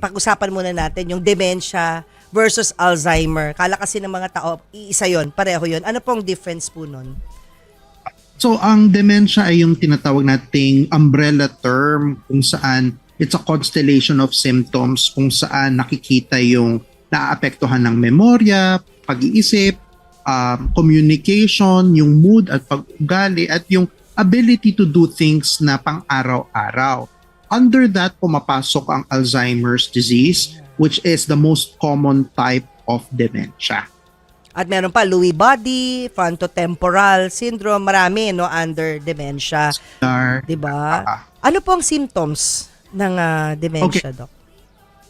pag-usapan muna natin yung dementia versus Alzheimer. Kala kasi ng mga tao, iisa yon pareho yon Ano pong difference po nun? So ang dementia ay yung tinatawag nating umbrella term kung saan it's a constellation of symptoms kung saan nakikita yung naaapektuhan ng memorya, pag-iisip, um, communication, yung mood at pag-ugali at yung ability to do things na pang-araw-araw. Under that, pumapasok ang Alzheimer's disease which is the most common type of dementia. At meron pa Lewy body, frontotemporal syndrome, marami no under dementia, 'di ba? Ah, Ano po ang symptoms ng ah, dementia, doc?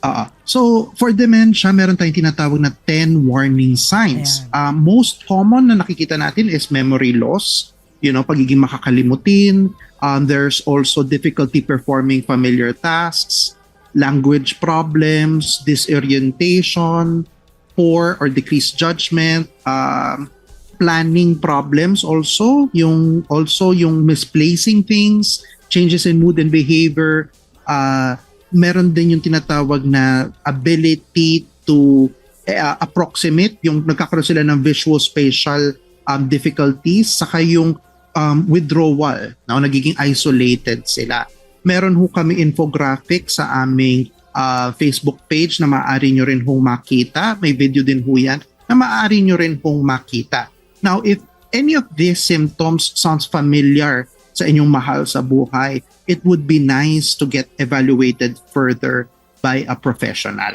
Ah, so for dementia, meron tayong tinatawag na 10 warning signs. Ah, most common na nakikita natin is memory loss, you know, pagiging makakalimutin. Um, there's also difficulty performing familiar tasks, language problems, disorientation, poor or decreased judgment, um, planning problems also, yung also yung misplacing things, changes in mood and behavior, uh, meron din yung tinatawag na ability to uh, approximate, yung nagkakaroon sila ng visual spatial um, difficulties, saka yung um, withdrawal, no? nagiging isolated sila. Meron ho kami infographic sa aming uh, Facebook page na maaari nyo rin hong makita. May video din ho yan na maaari nyo rin hong makita. Now, if any of these symptoms sounds familiar sa inyong mahal sa buhay, it would be nice to get evaluated further by a professional.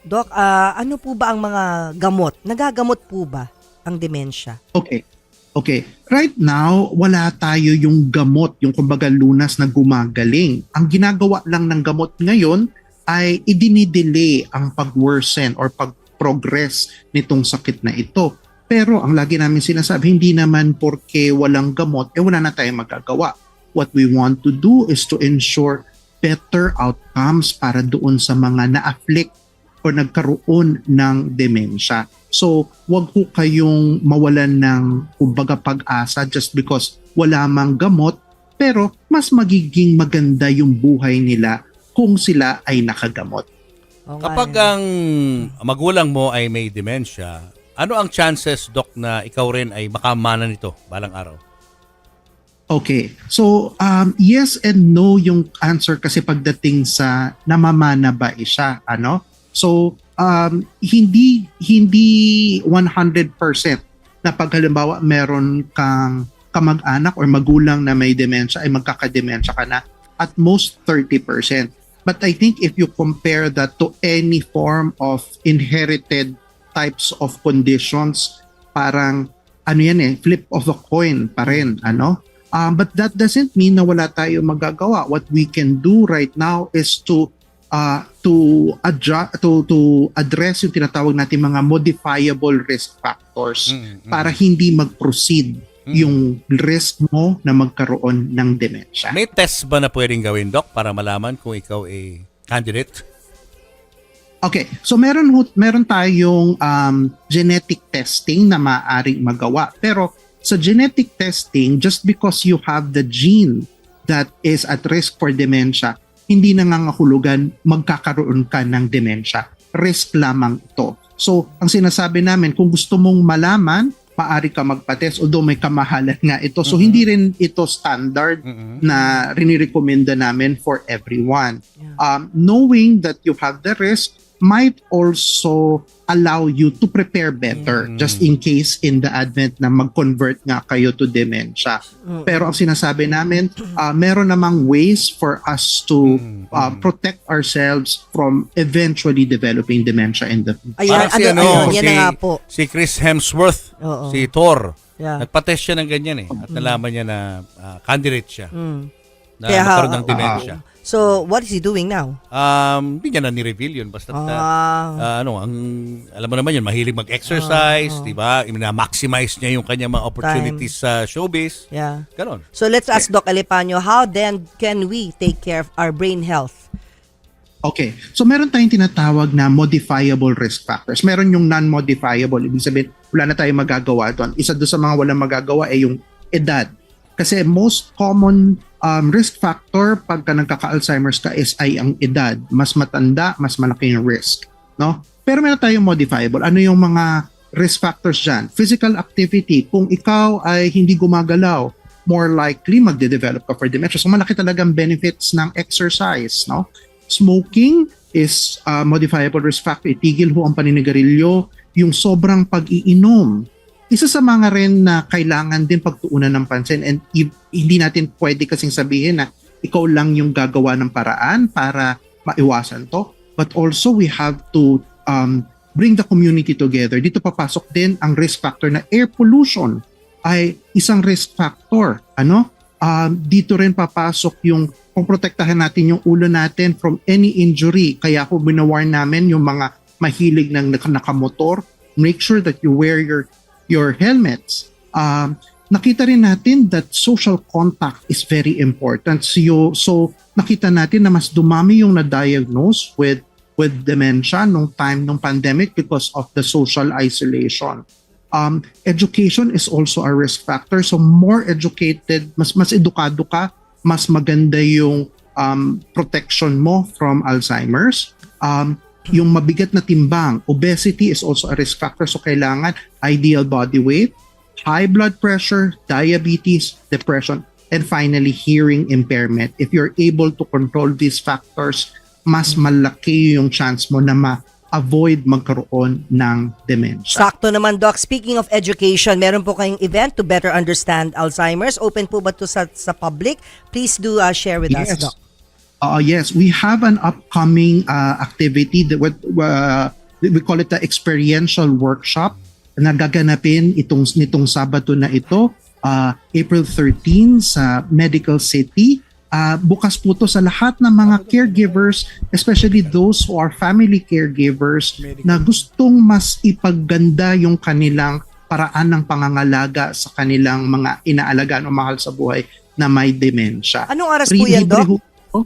Doc, ah, ano po ba ang mga gamot? Nagagamot po ba ang dementia? Okay. Okay. Right now, wala tayo yung gamot, yung kumbaga lunas na gumagaling. Ang ginagawa lang ng gamot ngayon ay idinidelay ang pag-worsen or pag-progress nitong sakit na ito. Pero ang lagi namin sinasabi, hindi naman porke walang gamot, eh wala na tayong magagawa. What we want to do is to ensure better outcomes para doon sa mga na-afflict o nagkaroon ng demensya. So, wag ho kayong mawalan ng kumbaga pag-asa just because wala mang gamot, pero mas magiging maganda yung buhay nila kung sila ay nakagamot. Kapag eh. ang magulang mo ay may dementia, ano ang chances, Doc, na ikaw rin ay makamana nito balang araw? Okay. So, um, yes and no yung answer kasi pagdating sa namamana ba siya, ano? So, um, hindi hindi 100% na pag halimbawa meron kang kamag-anak or magulang na may dementia ay magkakademensya ka na at most 30%. But I think if you compare that to any form of inherited types of conditions, parang ano yan eh, flip of a coin pa rin, ano? Um, but that doesn't mean na wala tayo magagawa. What we can do right now is to uh, to adjust to to address yung tinatawag natin mga modifiable risk factors Mm, mm. para hindi mag-proceed Mm. yung risk mo na magkaroon ng dementia. May test ba na pwedeng gawin, Doc, para malaman kung ikaw ay candidate? Okay, so meron meron tayong um, genetic testing na maaring magawa. Pero sa genetic testing, just because you have the gene that is at risk for dementia, hindi nangangahulugan magkakaroon ka ng dementia. Risk lamang ito. So, ang sinasabi namin, kung gusto mong malaman, paari ka magpa-test, although may kamahalan nga ito. So, Mhm. hindi rin ito standard Mm-mm. na rinirekomenda namin for everyone. Yeah. Um, knowing that you have the risk might also allow you to prepare better Mm. just in case in the advent na mag-convert nga kayo to dementia. Mm. Pero ang sinasabi namin, uh, meron namang ways for us to Mm, uh, mm. protect ourselves from eventually developing dementia in the future. Ayan, Parang si ano, ano, ayun, yan si- na nga po. Si Chris Hemsworth, Oo. si Thor, Yeah. nagpa-test siya ng ganyan eh. At nalaman niya na ah, candidate siya Mm. na Kaya magkaroon ng dementia. So, what is he doing now? Um, hindi niya na ni-reveal yun. Basta Ah, Ah, ano, ang alam mo naman yun, mahilig mag-exercise, Ah, ah. 'di ba? Na-maximize niya yung kanyang mga opportunities sa showbiz. yeah. Ganon. So, let's ask Doc Alipanyo, how then can we take care of our brain health? Okay. So meron tayong tinatawag na modifiable risk factors. Meron yung non-modifiable. Ibig sabihin, wala na tayong magagawa doon. Isa doon sa mga walang magagawa ay yung edad. Kasi most common um, risk factor pagka nagkaka-Alzheimer's ka is ay ang edad. Mas matanda, mas malaki yung risk. No? Pero meron tayong modifiable. Ano yung mga risk factors dyan? Physical activity. Kung ikaw ay hindi gumagalaw, more likely magde-develop ka for dementia. So malaki talagang benefits ng exercise. No? Smoking is uh, modifiable risk factor. Itigil ho ang paninigarilyo. Yung sobrang pag-iinom. Isa sa mga rin na kailangan din pagtuunan ng pansin and hindi natin pwede kasing sabihin na ikaw lang yung gagawa ng paraan para maiwasan to. But also we have to um, bring the community together. Dito papasok din ang risk factor na air pollution ay isang risk factor. Ano? Um, dito rin papasok yung kung protektahan natin yung ulo natin from any injury. Kaya ako binawarn namin yung mga mahilig ng nak- nakamotor. Make sure that you wear your your helmets. Um, nakita rin natin that social contact is very important. So, so nakita natin na mas dumami yung na-diagnose with with dementia nung time nung pandemic because of the social isolation. Um, education is also a risk factor. So more educated, mas mas edukado ka, mas maganda yung um, protection mo from Alzheimer's. Um, yung mabigat na timbang, obesity is also a risk factor. So kailangan ideal body weight, high blood pressure, diabetes, depression, and finally hearing impairment. If you're able to control these factors, mas malaki yung chance mo na ma-avoid magkaroon ng dementia. Sakto naman, Doc. Speaking of education, meron po kayong event to better understand Alzheimer's. Open po ba to sa, sa public? Please do uh, share with us, Doc. Uh, yes, we have an upcoming uh, activity that what uh, we call it the experiential workshop na gaganapin itong nitong Sabado na ito, uh, April 13 sa Medical City. Uh, bukas po to sa lahat ng mga caregivers, especially those who are family caregivers na gustong mas ipagganda yung kanilang paraan ng pangangalaga sa kanilang mga inaalagaan o mahal sa buhay na may dementia. Anong oras po yan, Doc? Oh,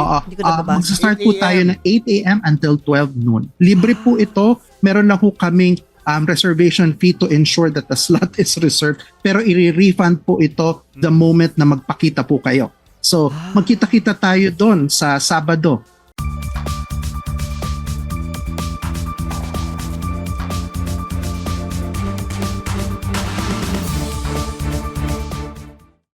Oo. Hindi ko nababasa. Ah, magsastart po 8 tayo ng 8 a.m. until 12 noon. Libre po ito. Meron lang po kaming um, reservation fee to ensure that the slot is reserved. Pero i-refund po ito the moment na magpakita po kayo. So, magkita-kita tayo doon sa Sabado